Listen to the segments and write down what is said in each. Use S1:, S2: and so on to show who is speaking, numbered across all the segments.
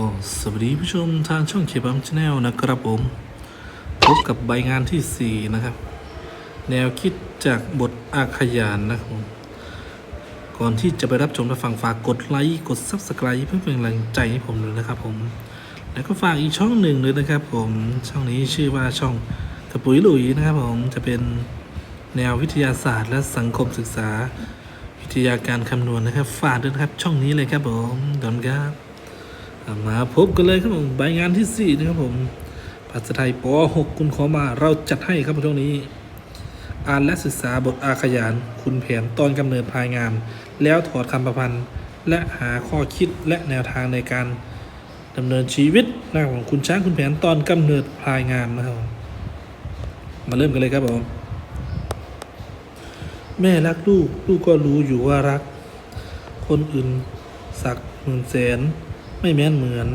S1: ก็สวัสดีผู้ชมทางช่องเคบัมชาแนลนะครับผม พบกับใบงานที่ 4 นะครับ แนวคิดจากบทอาขยานนะครับผมก่อนที่จะไปรับชมและฟังฝากกดไลค์ กด Subscribe เพื่อเป็นกำลังใจให้ผมด้วยนะครับผม แล้วก็ฝากอีกช่องหนึ่งเลยนะครับผมช่องนี้ชื่อว่าช่องกระปุยหลุยนะครับผมจะเป็นแนววิทยาศาสตร์และสังคมศึกษา วิทยาการคำนวณนะครับ ฝากด้วยนะครับช่องนี้เลยครับผมดอนครับ มาพบกันเลยครับผมใบงานที่4นะครับผมภาษาไทยป .6 คุณขอมาเราจัดให้ครับช่วงนี้ อ่านและศึกษาบทอาขยาน คุณแผนตอนกำเนิดพายงามแล้วถอดคำประพันธ์ และหาข้อคิดและแนวทางในการดำเนินชีวิตนะครับของคุณช้างคุณแผนตอนกำเนิดพายงามนะครับ มาเริ่มกันเลยครับผมแม่รักลูก ลูกก็รู้อยู่ว่ารัก คนอื่นสักหมื่นแสน ไม่แม้นเหมือน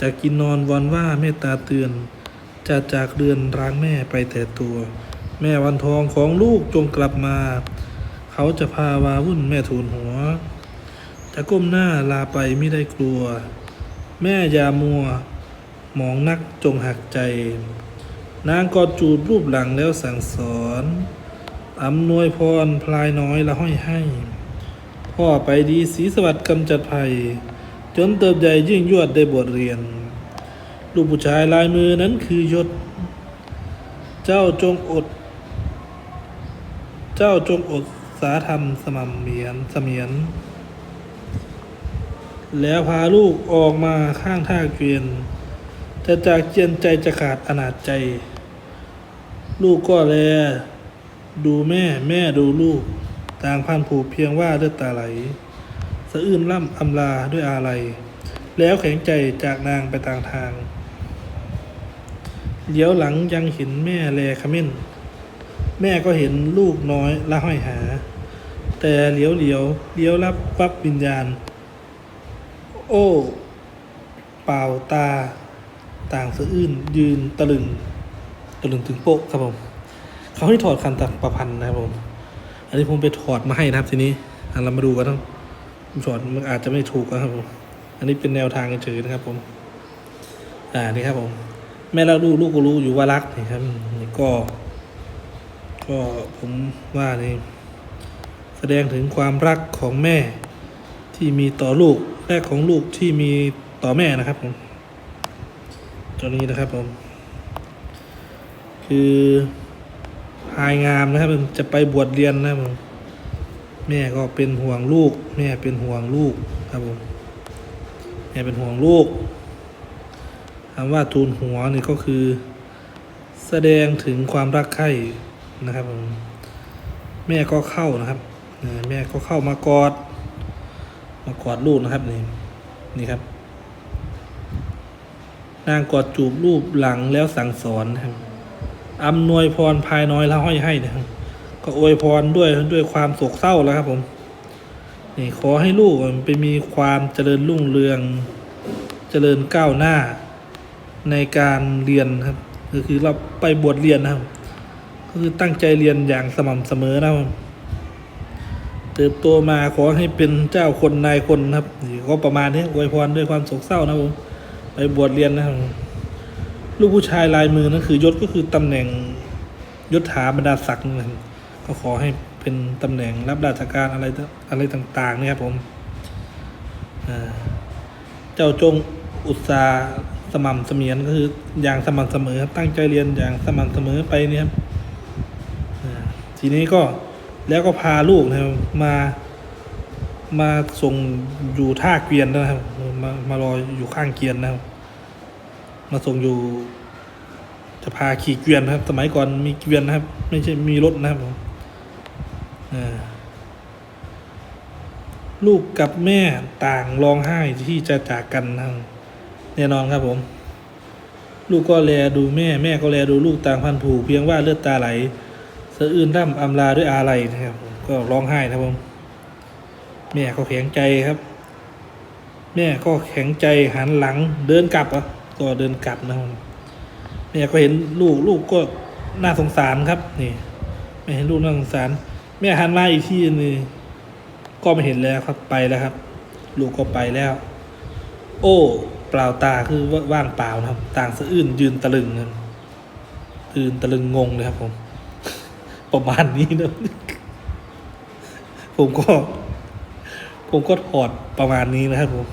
S1: จะกินนอนวันว่าเมตตาเตือน จะจากเรือนร้างแม่ไปแต่ตัว แม่วันทองของลูกจงกลับมา เขาจะพาวาวุ่นแม่ทูลหัว จะก้มหน้าลาไปไม่ได้กลัว แม่ยามัว มองนักจงหักใจ นางกอดจูบรูปหลังแล้วสั่งสอนอำนวยพรพลายน้อยละห้อยให้ พ่อไปดีสีสวัสดิ์กำจัดภัย จนเติบใหญ่ยิ่งยวดได้บทเรียน ลูกผู้ชายลายมือนั้นคือยศ เจ้าจงอด เจ้าจงอดสาธรรมสม่ำเมียนเสมียน แล้วพาลูกออกมาข้างท่าเกวียน จะจากเจียนใจจะขาดอนาจใจ ลูกก็แล ดูแม่แม่ดูลูก ต่างพันผูกเพียงว่าเลือดตาไหละอื้นล่ำอำลาด้วยอาลัย แล้วแข็งใจจากนางไปต่างทางเดี๋ยวหลังยังเห็นแม่แลขมิ้นแม่ก็เห็นลูกน้อยละห้อยหา แต่เลี้ยวเลียวเลี้ยวรับวับวิญญาณ โอ้ เปล่าตา ต่างสะอื้นยืนตะลึง ตะลึงถึงโป๊ะครับผม เขาให้ถอดคันตะประพันธ์นะครับผม อันนี้ผมไปถอดมาให้นะครับทีนี้เรามาดูกันนะผ มถอดมันอาจจะไม่ถูกนะครับผม อันนี้เป็นแนวทางเฉยนะครับผม อ่า นี่ครับผม แม่แล้วลูกลูกก็รู้อยู่ว่ารักนี่ครับนี่ก็ ก็ผมว่านี่ แสดงถึงความรักของแม่ที่มีต่อลูกและของลูกที่มีต่อแม่นะครับผม ตัวนี้นะครับผม คือพายงามนะครับมันจะไปบวชเรียนนะครับผม แม่ก็เป็นห่วงลูก แม่เป็นห่วงลูกครับผมแม่เป็นห่วงลูกคำว่าทูลหัวนี่ก็คือ แสดงถึงความรักใคร่นะครับผมแม่ก็เข้านะครับแม่ก็เข้ามากอด มากอดลูกนะครับนี่นี่ครับ นางกอดจูบรูปหลังแล้วสั่งสอนนะครับอำนวยพรภายน้อยแล้วห้อยให้นะครับ ก็อวยพรด้วยด้วยความโศกเศร้าแล้วครับผมนี่ขอให้ลูกไปมีความเจริญรุ่งเรือง เจริญก้าวหน้า ในการเรียนครับก็คือเราไปบวชเรียนนะครับก็คือตั้งใจเรียนอย่างสม่ำเสมอนะครับเติบโตมาขอให้เป็นเจ้าคนนายคนนะครับนี่ก็ประมาณนี้อวยพรด้วยความโศกเศร้านะครับผมไปบวชเรียนนะครับลูกผู้ชายลายมือนั่นคือยศก็คือตำแหน่งยศถาบรรดาศักดิ์นะครับ ก็ขอให้เป็นตำแหน่งรับราชการอะไรอะไรต่าง ๆนี่ครับผมเจ้าจงอุตสาห์สม่ำเสมียนก็คืออย่างสม่ำเสมอตั้งใจเรียนอย่างสม่ำเสมอไปเนี่ยครับทีนี้ก็แล้วก็พาลูกนะครับมา มาส่งอยู่ท่าเกวียนนะครับ มามารออยู่ข้างเกวียนนะครับ มาส่งอยู่ จะพาขี่เกวียนนะครับ สมัยก่อนมีเกวียนนะครับ ไม่ใช่มีรถนะครับผม ลูกกับแม่ต่างร้องไห้ที่จะจากกันนะครับแน่นอนครับผม ลูกก็แลดูแม่ แม่ก็แลดูลูกต่างพันผูกเพียงว่าเลือดตาไหลสะอื้นร่ำอำลาด้วยอาลัยนะครับผมก็ร้องไห้นะครับผม แม่ก็แข็งใจครับ แม่ก็แข็งใจหันหลัง เดินกลับอะก็เดินกลับนะครับแม่ก็เห็นลูกลูกก็น่าสงสารครับนี่แม่เห็นลูกน่าสงสาร ม่หันมาอีกที่นึงก็ไม่เห็นแล้วครับไปแล้วครับ ลูกก็ไปแล้ว โอ้เปล่าตาคือว่างเปล่านะครับ ต่างสะอื้นยืนตะลึงนะครับยืนตะลึงงงเลยครับผม ประมาณนี้นะผมก็ ผมก็ถอดประมาณนี้นะครับผม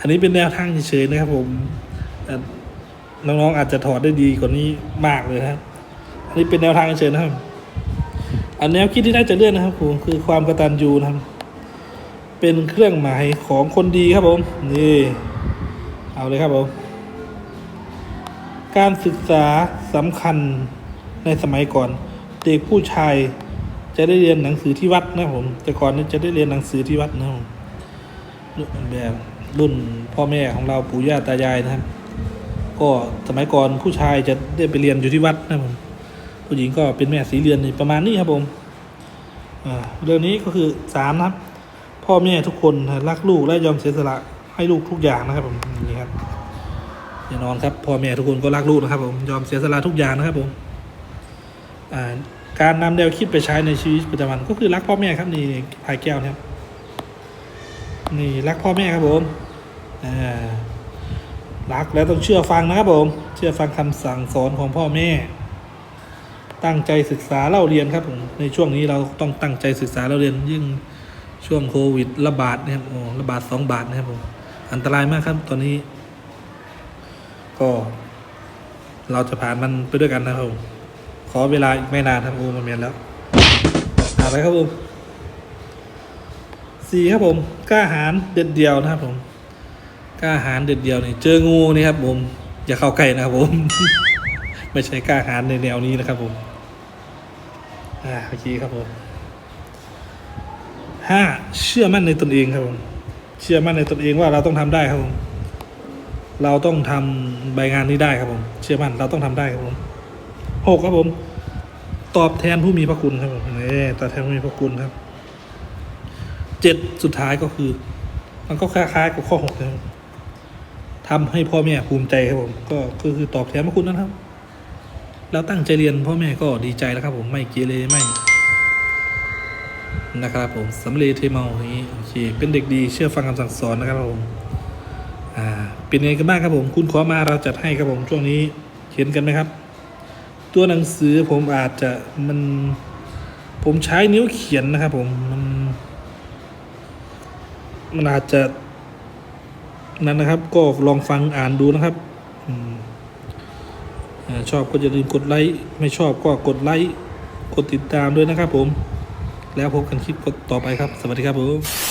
S1: อันนี้เป็นแนวทางเฉยๆนะครับ ผมน้องๆอาจจะถอดได้ดีกว่านี้มากเลยนะครับอันนี้เป็นแนวทางเฉยๆนะครับ อันแนวคิดที่น่าจะเลื่อนนะครับผมคือความกระตัญญูนะครับ เป็นเครื่องหมายของคนดีครับผมนี่เอาเลยครับผมการศึกษาสำคัญในสมัยก่อน เด็กผู้ชายจะได้เรียนหนังสือที่วัดนะผมแต่ก่อนนี้จะได้เรียนหนังสือที่วัดนะครับผมแบบรุ่นพ่อแม่ของเราปู่ย่าตายายนะครับ ก็สมัยก่อนผู้ชายจะได้ไปเรียนอยู่ที่วัดนะครับผม ผู้หญิงก็เป็นแม่สีเรือนนี่ประมาณนี้ครับผมเรื่องนี้ก็คือสามนะครับ พ่อแม่ทุกคนรักลูกและยอมเสียสละให้ลูกทุกอย่างนะครับผมนี่ครับแน่นอนครับพ่อแม่ทุกคนก็รักลูกนะครับผมยอมเสียสละทุกอย่างนะครับผมการนำแนวคิดไปใช้ในชีวิตประจำวันก็คือรักพ่อแม่ครับนี่พายแก้วนะครับนี่รักพ่อแม่ครับผมรักแล้วต้องเชื่อฟังนะครับผม เชื่อฟังคำสั่งสอนของพ่อแม่ ตั้งใจศึกษาเล่าเรียนครับผมในช่วงนี้เราต้องตั้งใจศึกษาเล่าเรียนยิ่งช่วงโควิดระบาดนะครับโอ้ระบาดสองบาทนะครับผมอันตรายมากครับตอนนี้ ก็ เราจะผ่านมันไปด้วยกันนะครับผมขอเวลาอีกไม่นานครับโอ้มาเมียนแล้วหาไปครับผมสี่ครับผมกล้าหาญเด็ดเดียวนะครับผมกล้าหาญเด็ดเดียวนี่เจองูนี่ครับผมอย่าเข้าใกล้นะครับผม ไม่ใช่กล้าหาญในแนวนี้นะครับผม อ่าโอเคครับผมห้าเชื่อมั่นในตนเองครับผมเชื่อมั่นในตนเองว่าเราต้องทำได้ครับผมเราต้องทำใบงานนี้ได้ครับผม เชื่อมั่นเราต้องทำได้ครับผมหกครับผม ตอบแทนผู้มีพระคุณครับผมนี่ตอบแทนผู้มีพระคุณครับเจ็ดสุดท้ายก็คือ มันก็คล้ายๆกับข้อหกนะครับทำให้พ่อแม่ภูมิใจครับผม ก็ก็คือตอบแทนพระคุณนะครับ แล้วตั้งใจเรียนพ่อแม่ก็ดีใจแล้วครับผมไม่เกเรไม่นะครับผมสำเร็จเทเมาอย่างนี้โอเคเป็นเด็กดีเชื่อฟังคำสั่งสอนนะครับผมอ่าเป็นไงกันบ้างครับผม คุณขอมาเราจัดให้ครับผมช่วงนี้เห็นกันไหมครับ ตัวหนังสือผมอาจจะมันผมใช้นิ้วเขียนนะครับผมมันมันอาจจะนั่นนะครับ ก็ลองฟังอ่านดูนะครับ อืม ชอบก็อย่าลืมกดไลค์ไม่ชอบก็กดไลค์กดติดตามด้วยนะครับผม แล้วพบกันคลิปต่อไปครับ สวัสดีครับผม